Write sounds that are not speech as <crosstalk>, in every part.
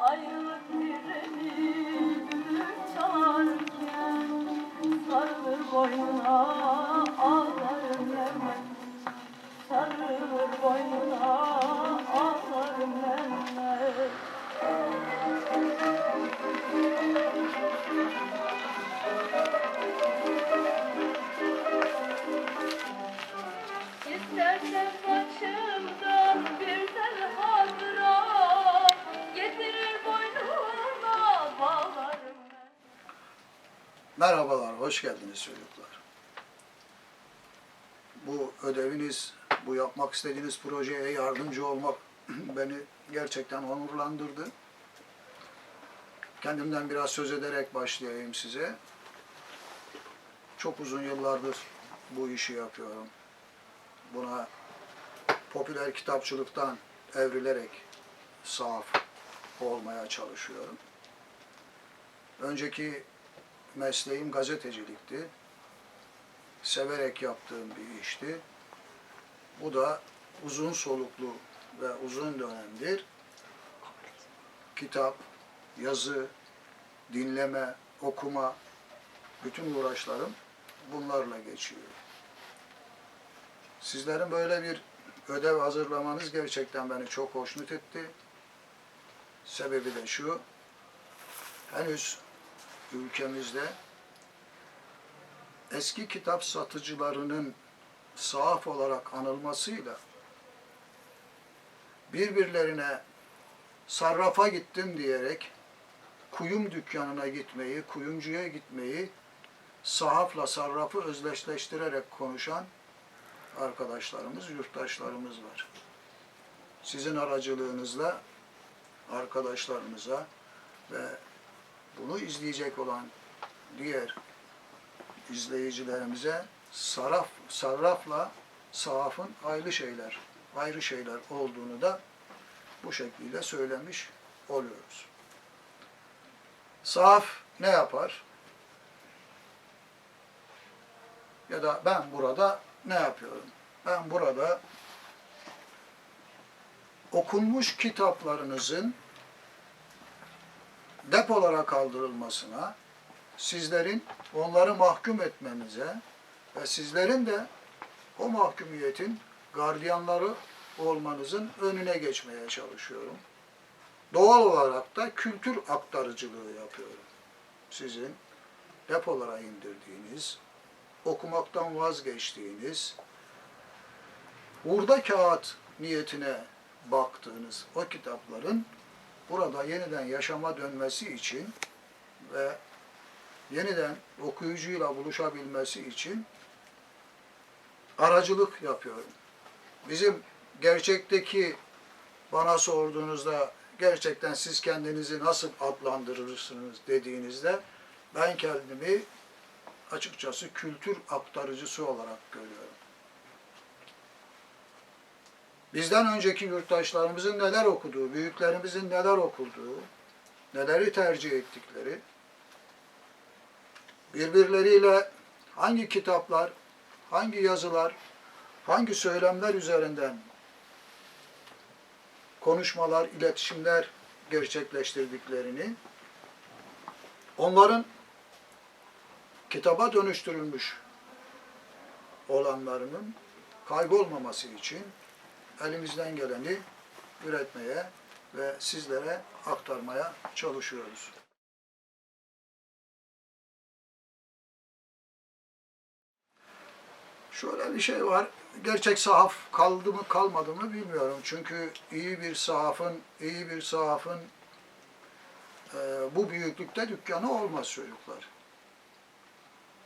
Ayrılık direni gülür çalarken Sarılır boynuna ağlarım Mehmet Sarılır boynuna ağlarım Mehmet İstersen Merhabalar, hoş geldiniz çocuklar. Bu ödeviniz, bu yapmak istediğiniz projeye yardımcı olmak <clears throat> beni gerçekten onurlandırdı. Kendimden biraz söz ederek başlayayım size. Çok uzun yıllardır bu işi yapıyorum. Buna popüler kitapçılıktan evrilerek sahaf olmaya çalışıyorum. Önceki mesleğim gazetecilikti. Severek yaptığım bir işti. Bu da uzun soluklu ve uzun dönemdir. Kitap, yazı, dinleme, okuma, bütün uğraşlarım bunlarla geçiyor. Sizlerin böyle bir ödev hazırlamanız gerçekten beni çok hoşnut etti. Sebebi de şu, henüz ülkemizde eski kitap satıcılarının sahaf olarak anılmasıyla birbirlerine sarrafa gittim diyerek kuyum dükkanına gitmeyi, kuyumcuya gitmeyi sahafla sarrafı özdeşleştirerek konuşan arkadaşlarımız, yurttaşlarımız var. Sizin aracılığınızla arkadaşlarımıza ve bunu izleyecek olan diğer izleyicilerimize saraf, sarrafla sahafın ayrı şeyler, ayrı şeyler olduğunu da bu şekliyle söylemiş oluyoruz. Sahaf ne yapar? Ya da ben burada ne yapıyorum? Ben burada okunmuş kitaplarınızın depolara kaldırılmasına, sizlerin onları mahkum etmenize ve sizlerin de o mahkumiyetin gardiyanları olmanızın önüne geçmeye çalışıyorum. Doğal olarak da kültür aktarıcılığı yapıyorum. Sizin depolara indirdiğiniz, okumaktan vazgeçtiğiniz, hurda kağıt niyetine baktığınız o kitapların burada yeniden yaşama dönmesi için ve yeniden okuyucuyla buluşabilmesi için aracılık yapıyorum. Bizim gerçekteki bana sorduğunuzda gerçekten siz kendinizi nasıl adlandırırsınız dediğinizde ben kendimi açıkçası kültür aktarıcısı olarak görüyorum. Bizden önceki yurttaşlarımızın neler okuduğu, büyüklerimizin neler okuduğu, neleri tercih ettikleri, birbirleriyle hangi kitaplar, hangi yazılar, hangi söylemler üzerinden konuşmalar, iletişimler gerçekleştirdiklerini, onların kitaba dönüştürülmüş olanlarının kaybolmaması için elimizden geleni üretmeye ve sizlere aktarmaya çalışıyoruz. Şöyle bir şey var. Gerçek sahaf kaldı mı kalmadı mı bilmiyorum. Çünkü iyi bir sahafın, iyi bir sahafın e, bu büyüklükte dükkanı olmaz çocuklar.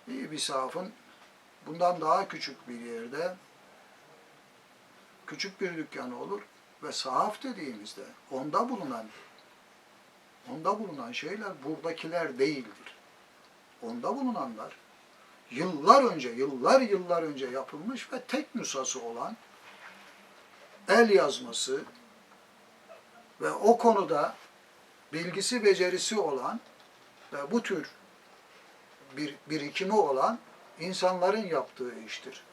İyi bir sahafın bundan daha küçük bir yerde küçük bir dükkanı olur ve sahaf dediğimizde onda bulunan onda bulunan şeyler buradakiler değildir. Onda bulunanlar yıllar önce, yıllar yıllar önce yapılmış ve tek nüshası olan el yazması ve o konuda bilgisi, becerisi olan ve bu tür bir birikimi olan insanların yaptığı iştir.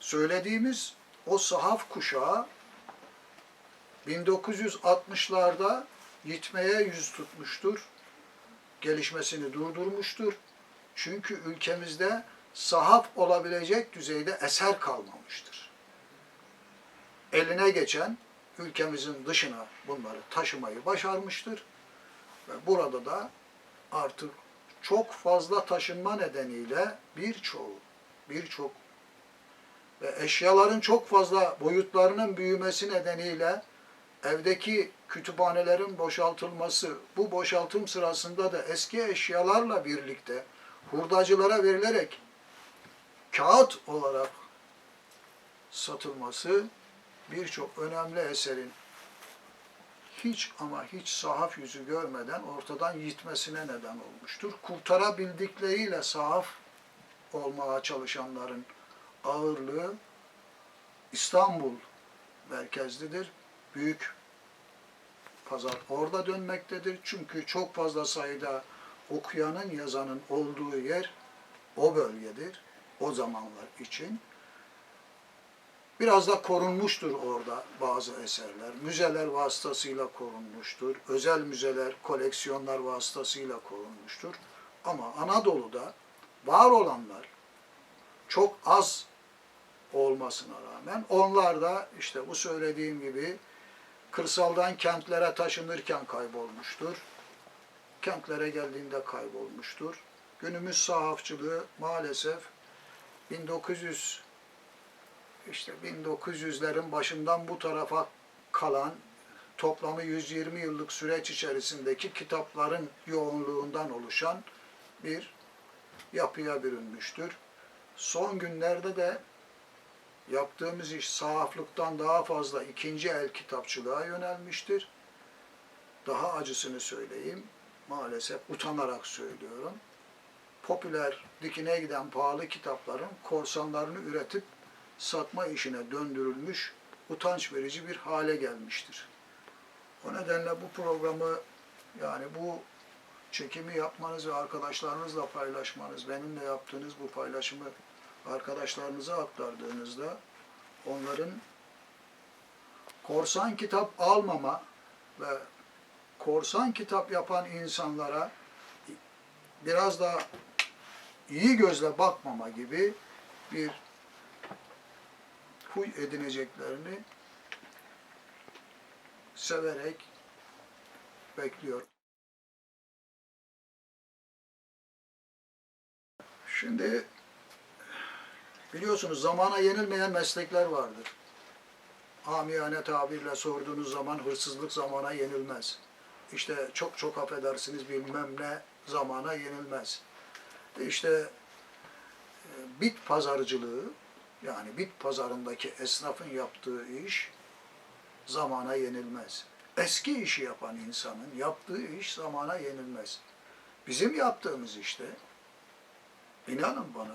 Söylediğimiz o sahaf kuşağı 1960'larda gitmeye yüz tutmuştur. Gelişmesini durdurmuştur. Çünkü ülkemizde sahaf olabilecek düzeyde eser kalmamıştır. Eline geçen ülkemizin dışına bunları taşımayı başarmıştır. Ve burada da artık çok fazla taşınma nedeniyle birçoğu, birçok ve eşyaların çok fazla boyutlarının büyümesi nedeniyle evdeki kütüphanelerin boşaltılması, bu boşaltım sırasında da eski eşyalarla birlikte hurdacılara verilerek kağıt olarak satılması birçok önemli eserin hiç ama hiç sahaf yüzü görmeden ortadan gitmesine neden olmuştur. Kurtarabildikleriyle sahaf olmaya çalışanların ağırlığı İstanbul merkezlidir. Büyük pazar orada dönmektedir. Çünkü çok fazla sayıda okuyanın, yazanın olduğu yer o bölgedir. O zamanlar için. Biraz da korunmuştur orada bazı eserler. Müzeler vasıtasıyla korunmuştur. Özel müzeler, koleksiyonlar vasıtasıyla korunmuştur. Ama Anadolu'da var olanlar çok az olmasına rağmen onlar da işte bu söylediğim gibi kırsaldan kentlere taşınırken kaybolmuştur. Kentlere geldiğinde kaybolmuştur. Günümüz sahafçılığı maalesef 1900 işte 1900'lerin başından bu tarafa kalan toplamı 120 yıllık süreç içerisindeki kitapların yoğunluğundan oluşan bir yapıya bürünmüştür. Son günlerde de yaptığımız iş sahaflıktan daha fazla ikinci el kitapçılığa yönelmiştir. Daha acısını söyleyeyim, maalesef utanarak söylüyorum. Popüler, dikine giden pahalı kitapların korsanlarını üretip satma işine döndürülmüş, utanç verici bir hale gelmiştir. O nedenle bu programı, yani bu çekimi yapmanız ve arkadaşlarınızla paylaşmanız, benimle yaptığınız bu paylaşımı arkadaşlarınıza aktardığınızda onların korsan kitap almama ve korsan kitap yapan insanlara biraz da iyi gözle bakmama gibi bir huy edineceklerini severek bekliyorum. Şimdi biliyorsunuz zamana yenilmeyen meslekler vardır. Amiyane tabirle sorduğunuz zaman hırsızlık zamana yenilmez. İşte çok çok affedersiniz bilmem ne zamana yenilmez. İşte e, bit pazarcılığı yani bit pazarındaki esnafın yaptığı iş zamana yenilmez. Eski işi yapan insanın yaptığı iş zamana yenilmez. Bizim yaptığımız işte inanın bana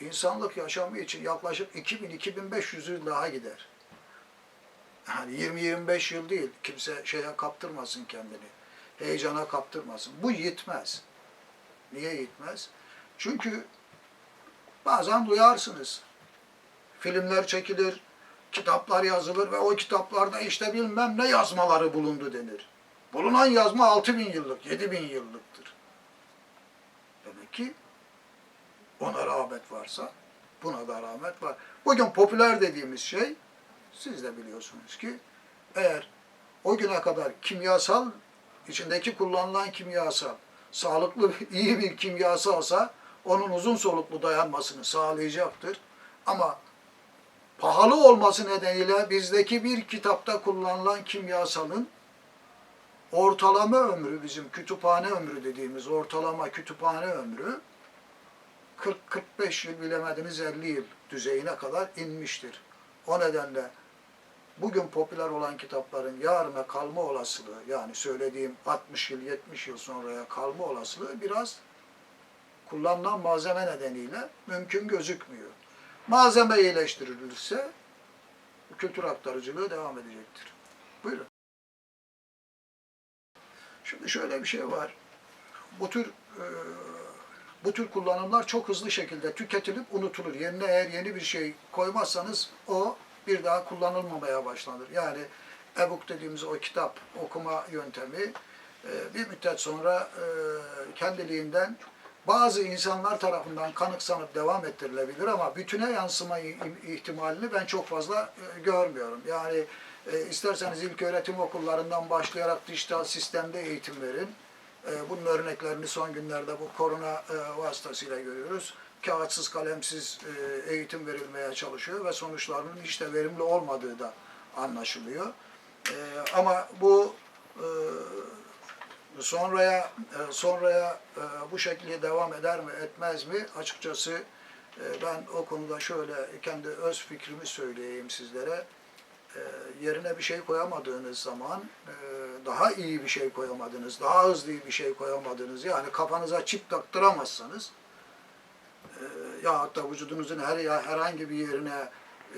insanlık yaşamı için yaklaşık 2000-2500 yıl daha gider. Yani 20-25 yıl değil. Kimse şeye kaptırmasın kendini. Heyecana kaptırmasın. Bu yetmez. Niye yetmez? Çünkü bazen duyarsınız. Filmler çekilir, kitaplar yazılır ve o kitaplarda işte bilmem ne yazmaları bulundu denir. Bulunan yazma 6000 yıllık, 7000 yıllıktır. Demek ki ona rağbet varsa buna da rağbet var. Bugün popüler dediğimiz şey siz de biliyorsunuz ki eğer o güne kadar kimyasal içindeki kullanılan kimyasal sağlıklı <laughs> iyi bir kimyasalsa onun uzun soluklu dayanmasını sağlayacaktır. Ama pahalı olması nedeniyle bizdeki bir kitapta kullanılan kimyasalın ortalama ömrü bizim kütüphane ömrü dediğimiz ortalama kütüphane ömrü 40-45 yıl bilemediniz 50 yıl düzeyine kadar inmiştir. O nedenle bugün popüler olan kitapların yarına kalma olasılığı yani söylediğim 60 yıl 70 yıl sonraya kalma olasılığı biraz kullanılan malzeme nedeniyle mümkün gözükmüyor. Malzeme iyileştirilirse kültür aktarıcılığı devam edecektir. Buyurun. Şimdi şöyle bir şey var. Bu tür e, bu tür kullanımlar çok hızlı şekilde tüketilip unutulur. Yerine eğer yeni bir şey koymazsanız o bir daha kullanılmamaya başlanır. Yani e-book dediğimiz o kitap okuma yöntemi e, bir müddet sonra e, kendiliğinden bazı insanlar tarafından kanıksanıp devam ettirilebilir ama bütüne yansıma ihtimalini ben çok fazla e, görmüyorum. Yani isterseniz ilk öğretim okullarından başlayarak dijital sistemde eğitim verin. E, bunun örneklerini son günlerde bu korona e, vasıtasıyla görüyoruz. Kağıtsız, kalemsiz e, eğitim verilmeye çalışıyor ve sonuçlarının hiç de verimli olmadığı da anlaşılıyor. E, ama bu sonraya sonraya bu şekilde devam eder mi etmez mi açıkçası ben o konuda şöyle kendi öz fikrimi söyleyeyim sizlere yerine bir şey koyamadığınız zaman e, daha iyi bir şey koyamadınız daha hızlı bir şey koyamadınız yani kafanıza çip taktıramazsanız e, ya hatta vücudunuzun her herhangi bir yerine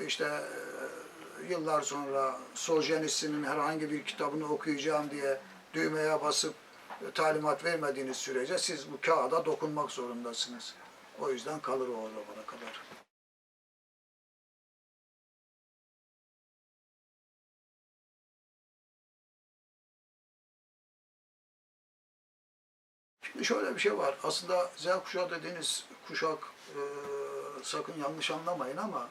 işte e, yıllar sonra Soljenitsin'in herhangi bir kitabını okuyacağım diye düğmeye basıp e, talimat vermediğiniz sürece siz bu kağıda dokunmak zorundasınız. O yüzden kalır o zamana kadar. Şimdi şöyle bir şey var. Aslında Z kuşağı dediğiniz kuşak e, sakın yanlış anlamayın ama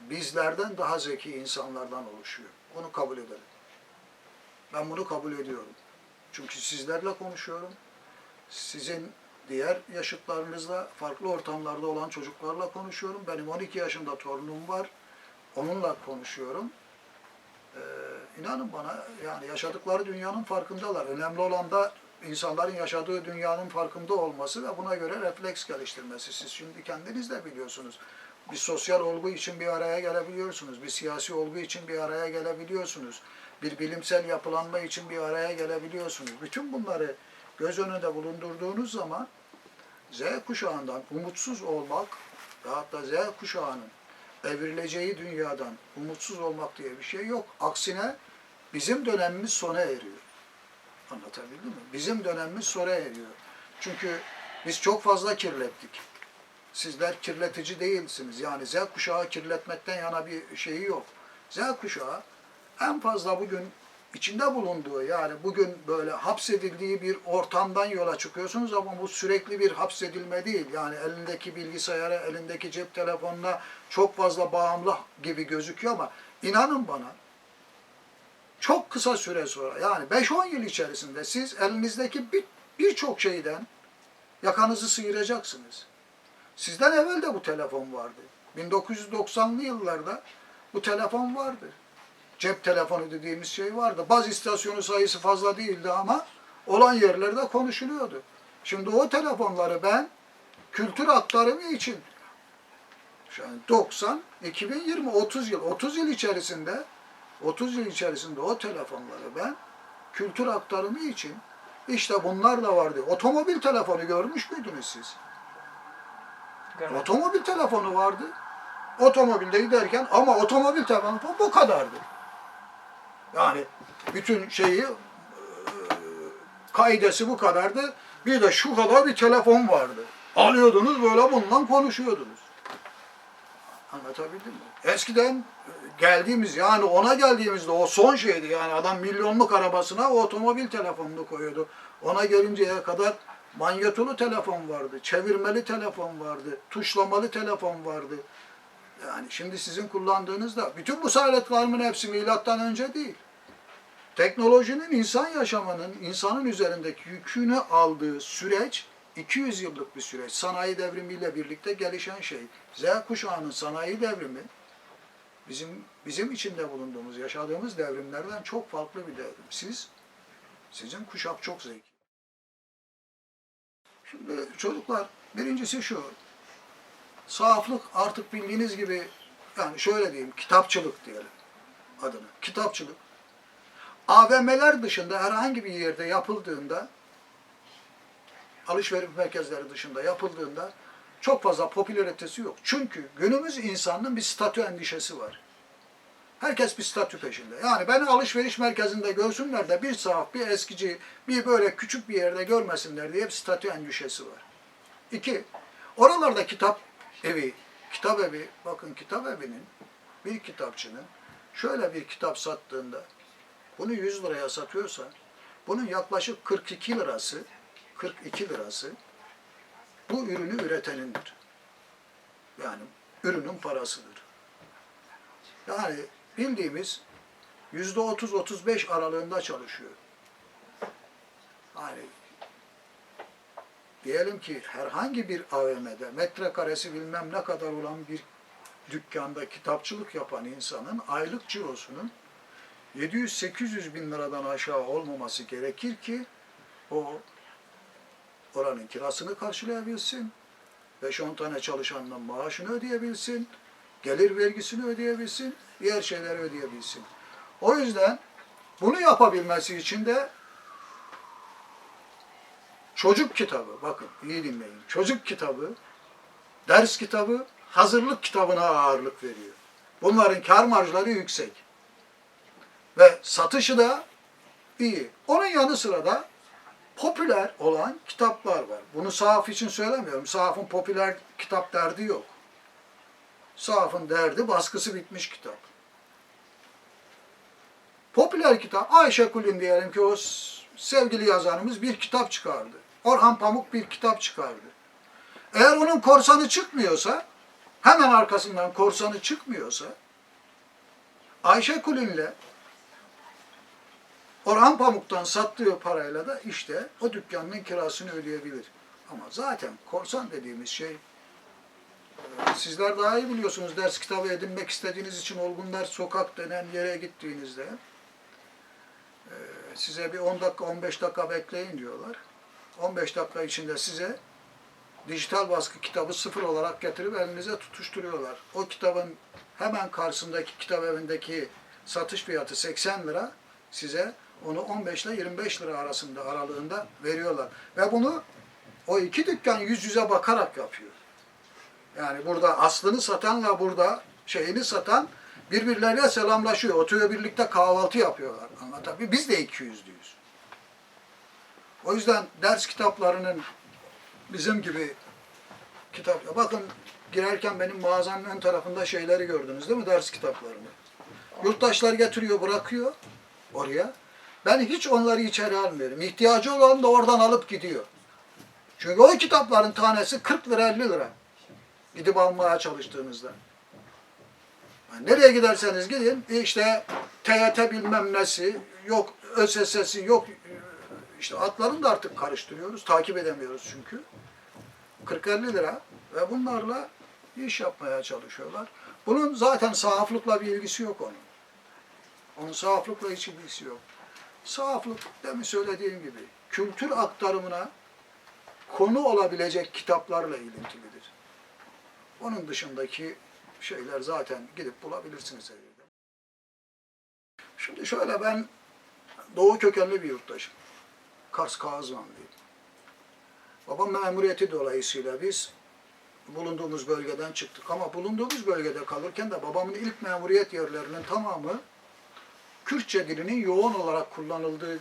bizlerden daha zeki insanlardan oluşuyor. Onu kabul edelim. Ben bunu kabul ediyorum. Çünkü sizlerle konuşuyorum. Sizin diğer yaşıtlarınızla, farklı ortamlarda olan çocuklarla konuşuyorum. Benim 12 yaşında torunum var. Onunla konuşuyorum. Ee, inanın bana yani yaşadıkları dünyanın farkındalar. Önemli olan da insanların yaşadığı dünyanın farkında olması ve buna göre refleks geliştirmesi. Siz şimdi kendiniz de biliyorsunuz. Bir sosyal olgu için bir araya gelebiliyorsunuz. Bir siyasi olgu için bir araya gelebiliyorsunuz. Bir bilimsel yapılanma için bir araya gelebiliyorsunuz. Bütün bunları göz önünde bulundurduğunuz zaman Z kuşağından umutsuz olmak ve hatta Z kuşağının evrileceği dünyadan umutsuz olmak diye bir şey yok. Aksine bizim dönemimiz sona eriyor. Anlatabildim mi? Bizim dönemimiz sona eriyor. Çünkü biz çok fazla kirlettik. Sizler kirletici değilsiniz. Yani Z kuşağı kirletmekten yana bir şeyi yok. Z kuşağı en fazla bugün içinde bulunduğu yani bugün böyle hapsedildiği bir ortamdan yola çıkıyorsunuz ama bu sürekli bir hapsedilme değil. Yani elindeki bilgisayara, elindeki cep telefonuna çok fazla bağımlı gibi gözüküyor ama inanın bana çok kısa süre sonra yani 5-10 yıl içerisinde siz elinizdeki bir- birçok şeyden yakanızı sıyıracaksınız. Sizden evvel de bu telefon vardı. 1990'lı yıllarda bu telefon vardı. Cep telefonu dediğimiz şey vardı. Baz istasyonu sayısı fazla değildi ama olan yerlerde konuşuluyordu. Şimdi o telefonları ben kültür aktarımı için an 90, 2020, 30 yıl, 30 yıl içerisinde 30 yıl içerisinde o telefonları ben kültür aktarımı için işte bunlar da vardı. Otomobil telefonu görmüş müydünüz siz? Görmedim. Otomobil telefonu vardı. Otomobilde giderken ama otomobil telefonu bu kadardı. Yani bütün şeyi e, kaidesi bu kadardı. Bir de şu kadar bir telefon vardı. Alıyordunuz böyle bundan konuşuyordunuz. Anlatabildim mi? Eskiden e, geldiğimiz yani ona geldiğimizde o son şeydi yani adam milyonluk arabasına otomobil telefonunu koyuyordu. Ona gelinceye kadar manyetolu telefon vardı, çevirmeli telefon vardı, tuşlamalı telefon vardı. Yani şimdi sizin kullandığınızda bütün bu aletlerin hepsi milattan önce değil. Teknolojinin insan yaşamının, insanın üzerindeki yükünü aldığı süreç 200 yıllık bir süreç. Sanayi devrimiyle birlikte gelişen şey. Z kuşağının sanayi devrimi bizim bizim içinde bulunduğumuz, yaşadığımız devrimlerden çok farklı bir devrim. Siz, sizin kuşak çok zeki. Şimdi çocuklar, birincisi şu, sahaflık artık bildiğiniz gibi, yani şöyle diyeyim, kitapçılık diyelim adını. Kitapçılık. AVM'ler dışında herhangi bir yerde yapıldığında, alışveriş merkezleri dışında yapıldığında çok fazla popülaritesi yok. Çünkü günümüz insanının bir statü endişesi var. Herkes bir statü peşinde. Yani beni alışveriş merkezinde görsünler de bir sahaf, bir eskici, bir böyle küçük bir yerde görmesinler diye bir statü endişesi var. İki, oralarda kitap evi, kitap evi, bakın kitap evinin bir kitapçının şöyle bir kitap sattığında bunu 100 liraya satıyorsa bunun yaklaşık 42 lirası 42 lirası bu ürünü üretenindir. Yani ürünün parasıdır. Yani bildiğimiz yüzde 30-35 aralığında çalışıyor. Yani diyelim ki herhangi bir AVM'de metrekaresi bilmem ne kadar olan bir dükkanda kitapçılık yapan insanın aylık cirosunun 700-800 bin liradan aşağı olmaması gerekir ki o oranın kirasını karşılayabilsin, 5-10 tane çalışanın maaşını ödeyebilsin, gelir vergisini ödeyebilsin, diğer şeyleri ödeyebilsin. O yüzden bunu yapabilmesi için de çocuk kitabı, bakın iyi dinleyin, çocuk kitabı, ders kitabı, hazırlık kitabına ağırlık veriyor. Bunların kar marjları yüksek. Ve satışı da iyi. Onun yanı sıra da popüler olan kitaplar var. Bunu sahaf için söylemiyorum. Sahafın popüler kitap derdi yok. Sahafın derdi baskısı bitmiş kitap. Popüler kitap, Ayşe Kulin diyelim ki o sevgili yazarımız bir kitap çıkardı. Orhan Pamuk bir kitap çıkardı. Eğer onun korsanı çıkmıyorsa, hemen arkasından korsanı çıkmıyorsa, Ayşe Kulin'le Orhan Pamuk'tan sattığı parayla da işte o dükkanın kirasını ödeyebilir. Ama zaten korsan dediğimiz şey, sizler daha iyi biliyorsunuz ders kitabı edinmek istediğiniz için Olgunlar Sokak denen yere gittiğinizde e, size bir 10 dakika 15 dakika bekleyin diyorlar. 15 dakika içinde size dijital baskı kitabı sıfır olarak getirip elinize tutuşturuyorlar. O kitabın hemen karşısındaki kitap evindeki satış fiyatı 80 lira size onu 15 ile 25 lira arasında aralığında veriyorlar. Ve bunu o iki dükkan yüz yüze bakarak yapıyor. Yani burada aslını satanla burada şeyini satan birbirleriyle selamlaşıyor. Oturuyor birlikte kahvaltı yapıyorlar. Ama tabii biz de 200'lüyüz. O yüzden ders kitaplarının bizim gibi kitap. Bakın girerken benim mağazanın ön tarafında şeyleri gördünüz değil mi? Ders kitaplarını. Yurttaşlar getiriyor, bırakıyor oraya. Ben hiç onları içeri almıyorum. İhtiyacı olan da oradan alıp gidiyor. Çünkü o kitapların tanesi 40 lira 50 lira. Gidip almaya çalıştığınızda. Yani nereye giderseniz gidin işte TYT bilmem nesi, yok ÖSS'si, yok işte adlarını da artık karıştırıyoruz. Takip edemiyoruz çünkü. 40-50 lira ve bunlarla iş yapmaya çalışıyorlar. Bunun zaten sahaflıkla bir ilgisi yok onun. Onun sahaflıkla hiç ilgisi yok. Sahaflık demin söylediğim gibi kültür aktarımına konu olabilecek kitaplarla ilintilidir. Onun dışındaki şeyler zaten gidip bulabilirsiniz evde. Şimdi şöyle ben Doğu kökenli bir yurttaşım. Kars Kağızmanlıyım. Babam memuriyeti dolayısıyla biz bulunduğumuz bölgeden çıktık. Ama bulunduğumuz bölgede kalırken de babamın ilk memuriyet yerlerinin tamamı Kürtçe dilinin yoğun olarak kullanıldığı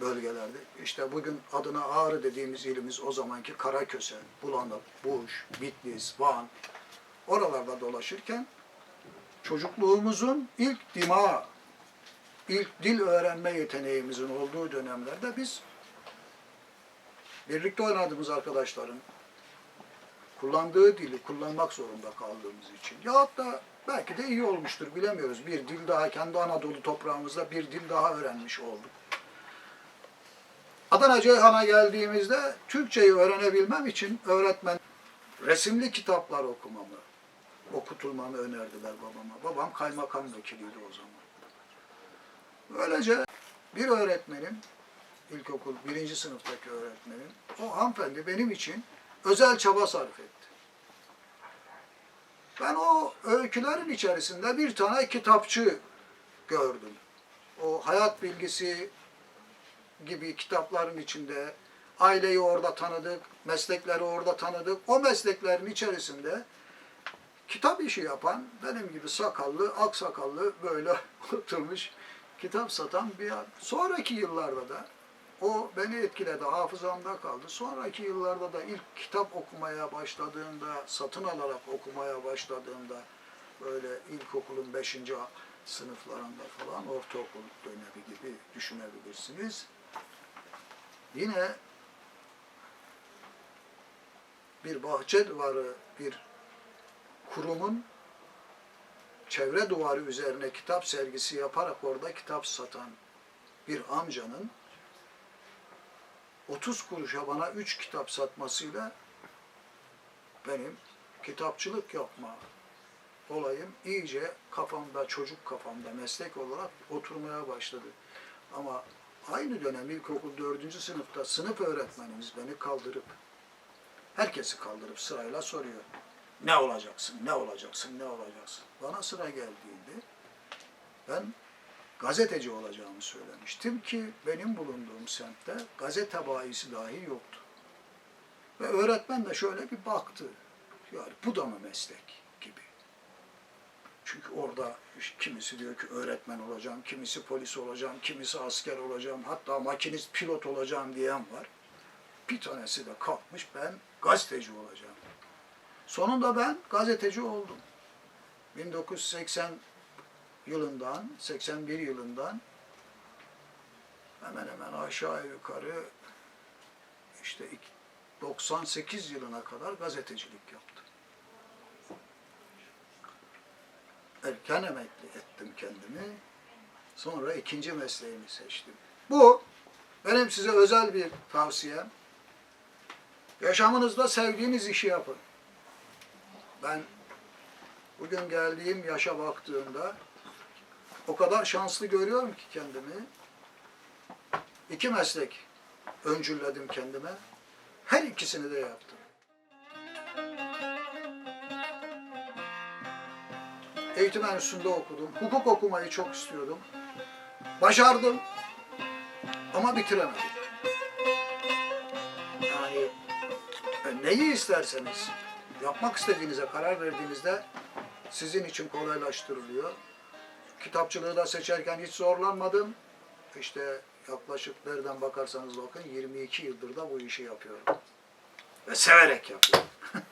bölgelerdi. İşte bugün adına Ağrı dediğimiz ilimiz o zamanki Karaköse, Bulanık, Buş, Bitlis, Van oralarda dolaşırken çocukluğumuzun ilk dima, ilk dil öğrenme yeteneğimizin olduğu dönemlerde biz birlikte oynadığımız arkadaşların kullandığı dili kullanmak zorunda kaldığımız için. Ya da belki de iyi olmuştur bilemiyoruz. Bir dil daha kendi Anadolu toprağımızda bir dil daha öğrenmiş olduk. Adana Ceyhan'a geldiğimizde Türkçeyi öğrenebilmem için öğretmen resimli kitaplar okumamı, okutulmamı önerdiler babama. Babam kaymakam vekiliydi o zaman. Böylece bir öğretmenim, ilkokul birinci sınıftaki öğretmenim, o hanımefendi benim için özel çaba sarf etti. Ben o öykülerin içerisinde bir tane kitapçı gördüm. O hayat bilgisi gibi kitapların içinde aileyi orada tanıdık, meslekleri orada tanıdık. O mesleklerin içerisinde kitap işi yapan, benim gibi sakallı, aksakallı böyle <laughs> oturmuş kitap satan bir. Sonraki yıllarda da o beni etkiledi, hafızamda kaldı. Sonraki yıllarda da ilk kitap okumaya başladığımda, satın alarak okumaya başladığımda böyle ilkokulun 5. sınıflarında falan ortaokul dönemi gibi düşünebilirsiniz. Yine bir bahçe duvarı, bir kurumun çevre duvarı üzerine kitap sergisi yaparak orada kitap satan bir amcanın 30 kuruşa bana 3 kitap satmasıyla benim kitapçılık yapma olayım iyice kafamda, çocuk kafamda meslek olarak oturmaya başladı. Ama aynı dönem ilkokul 4. sınıfta sınıf öğretmenimiz beni kaldırıp herkesi kaldırıp sırayla soruyor. Ne olacaksın, ne olacaksın, ne olacaksın? Bana sıra geldiğinde ben gazeteci olacağımı söylemiştim ki benim bulunduğum semtte gazete bayisi dahi yoktu. Ve öğretmen de şöyle bir baktı. Yani bu da mı meslek. Çünkü orada kimisi diyor ki öğretmen olacağım, kimisi polis olacağım, kimisi asker olacağım, hatta makinist pilot olacağım diyen var. Bir tanesi de kalkmış ben gazeteci olacağım. Sonunda ben gazeteci oldum. 1980 yılından, 81 yılından hemen hemen aşağı yukarı işte iki- 98 yılına kadar gazetecilik yaptım. Erken emekli ettim kendimi. Sonra ikinci mesleğimi seçtim. Bu benim size özel bir tavsiyem. Yaşamınızda sevdiğiniz işi yapın. Ben bugün geldiğim yaşa baktığımda o kadar şanslı görüyorum ki kendimi. İki meslek öncülledim kendime. Her ikisini de yaptım. Eğitim enstitüsünde okudum. Hukuk okumayı çok istiyordum. Başardım ama bitiremedim. Yani e, neyi isterseniz yapmak istediğinize karar verdiğinizde sizin için kolaylaştırılıyor. Kitapçılığı da seçerken hiç zorlanmadım. İşte yaklaşık nereden bakarsanız bakın 22 yıldır da bu işi yapıyorum. Ve severek yapıyorum. <laughs>